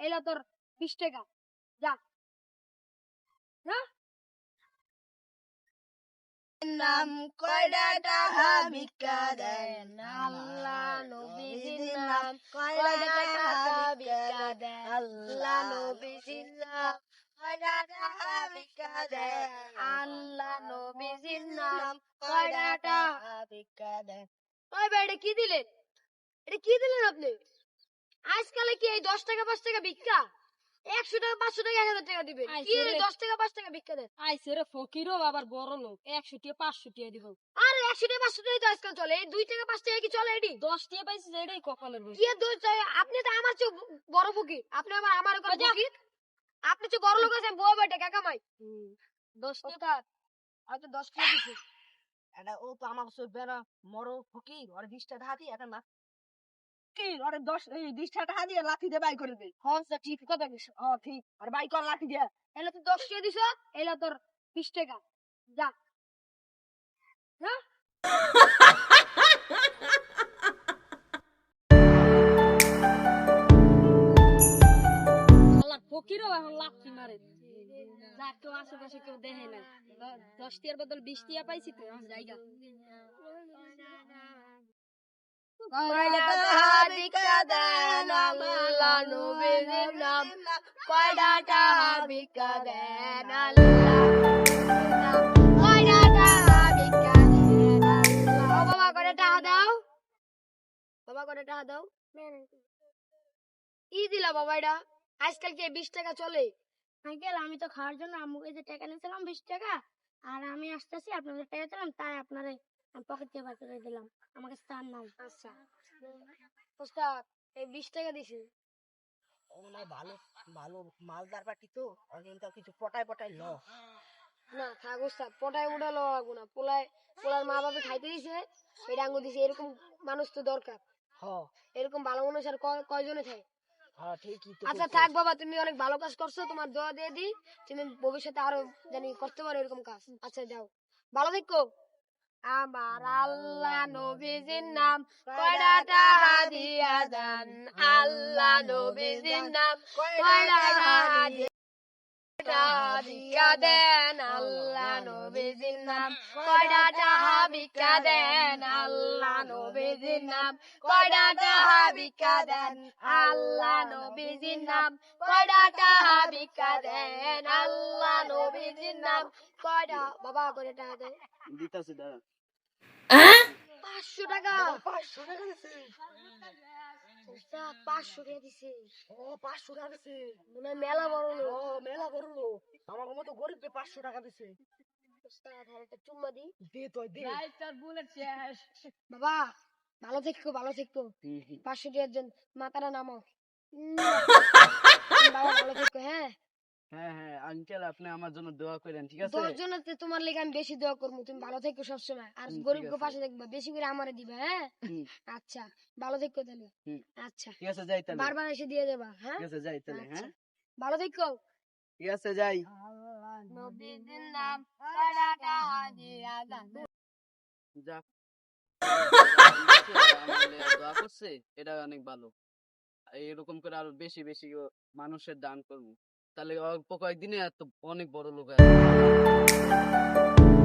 এলো তোর বিশ টাকা। যা। নাম কয়টা টাকা ভিক্ষা দেন। আল্লাহ নবীজির নাম কয়টা টাকা ভিক্ষা দেন। আল্লাহ নবীজির নাম কয়টা টাকা ভিক্ষা দেন। আল্লাহ নবীজির নাম কয়টা টাকা ভিক্ষা দেন। ওই ভাই এটা কি দিলেন? এটা কি দিলেন আপনি? আজকালে কি এই দশ টাকা পাঁচ টাকা ভিক্ষা? একশো টাকা পাঁচশো টাকা এক হাজার টাকা আইছে কি দশ টাকা পাঁচ টাকা ভিক্ষা দেন আইসে রে ফকিরও আবার বড় লোক। একশো টিয়া পাঁচশো টিয়া দিব। আরে একশো টাকা পাঁচশো টাকা তো আজকাল চলে। এই দুই টাকা পাঁচ টাকা কি চলে এটি দশ পাইছি এটাই কপালের কি দোষ? আপনি তো আমার চেয়ে বড় ফকির। আপনি আমার। ফকির? আপনি তো বড় লোক আছেন বউ বেটা কাকা মাই দশ টিয়া ওস্তাদ হয়তো দশ টাকা এটা ও তো আমার বেড়া মরো ফকির। ওর বিশটা টাকা দিয়ে এটা না। এই দিয়ে লাঠি দিয়ে লাঠি দিয়ে। বিশ টাকা। যা। যা ফকিরও এখন লাফি মারে। যা কেউ আশেপাশে কেউ দেখে না দশ টিয়ার বদল বিশ টিয়া পাইছি তো জায়গা দেন আল্লাহ বাবা কয়টা টাকা দাও বাবা কয়টা টাকা দাও কি দিলা বাবা এটা আজকাল কি বিশ টাকা চলে? আঙ্কেল আমি তো খাওয়ার জন্য আম্মুকে যে টাকা নিয়েছিলাম বিশ টাকা আর আমি আসতেছি আপনাদের টাকা দিলাম তাই আপনারে পকেট থেকে বার করে দিলাম। আমাকে স্টার নাই। আচ্ছা। ওস্তাদ এই বিশ টাকা দিছি। ও না ভালো ভালো মালদার পাটি তো ওর কিন্তু কিছু পটায় পটায় ল। না থাক ওস্তাদ পটায় উঠা লওয়া লাগবো না। পোলায় পোলার মা বাবা খাইতে দিছে এটা আঙ্গু দিছে এরকম মানুষ তো দরকার। হ। এরকম ভালো মানুষ আর কয়- কয়জনে থাকে? হ্যাঁ ঠিকই তো আচ্ছা থাক বাবা তুমি অনেক ভালো কাজ করছ তোমার দোয়া দিয়ে দি তুমি ভবিষ্যতে আরও জানি করতে পারো এরকম কাজ। আচ্ছা যাও। ভালো থেকো। আমার আল্লাহ নবীজির নাম কয়টা টাকা দিয়া দেন। আল্লাহ নবীজির নাম কয়টা টাকা দিয়া দেন। কয়টা টাকা ভিক্ষা দেন? আল্লাহ নবীজির নাম কয়টা টাকা ভিক্ষা দেন? আল্লাহ নবীজির নাম কয়টা টাকা ভিক্ষা দেন? আল্লাহ নবীজির নাম কয়টা বাবা কয়টা টাকা দেন দিতাছে দাদা পাঁচশো টাকা। পাঁচশো টাকা দিছে। ওস্তাদ, পাঁচশো টাকা দিছে। ও পাঁচশো টাকা দিছে। মনে মেলা বড় লোক। মেলা বড় লোক। আমার মতো গরিবকে পাঁচশো টাকা দিছে। হ্যাঁ, চুম্মা দি। দে তো দে। বুলেট শেষ। বাবা ভালো থেকো ভালো থেকো। টাকার জন্য মাথাটা নামাও। উম, বাবা ভালো থেকো হ্যাঁ? হ্যাঁ হ্যাঁ আঙ্কেল আপনি আমার জন্য দোয়া করেন ঠিক আছে? তোর জন্য তো তোমার লেগে আমি বেশি দোয়া করব তুমি ভালো থেকো সবসময়। আর ঠিক গরিবকে পাশে দেখবা বেশি করে আমারে দিবা হ্যাঁ? আচ্ছা ভালো থেকো তাহলে। আচ্ছা। ঠিক আছে যাই তাহলে। বারবার এসে দিয়ে দেবা হ্যাঁ? ঠিক আছে যাই তাহলে আচ্ছা। হ্যাঁ? ভালো থেকো। ঠিক আছে যাই। এটা অনেক ভালো। এরকম করে আরও বেশি বেশি মানুষের দান করব। তাহলে অল্প কয়েকদিনে এত অনেক বড় লোক যাবে।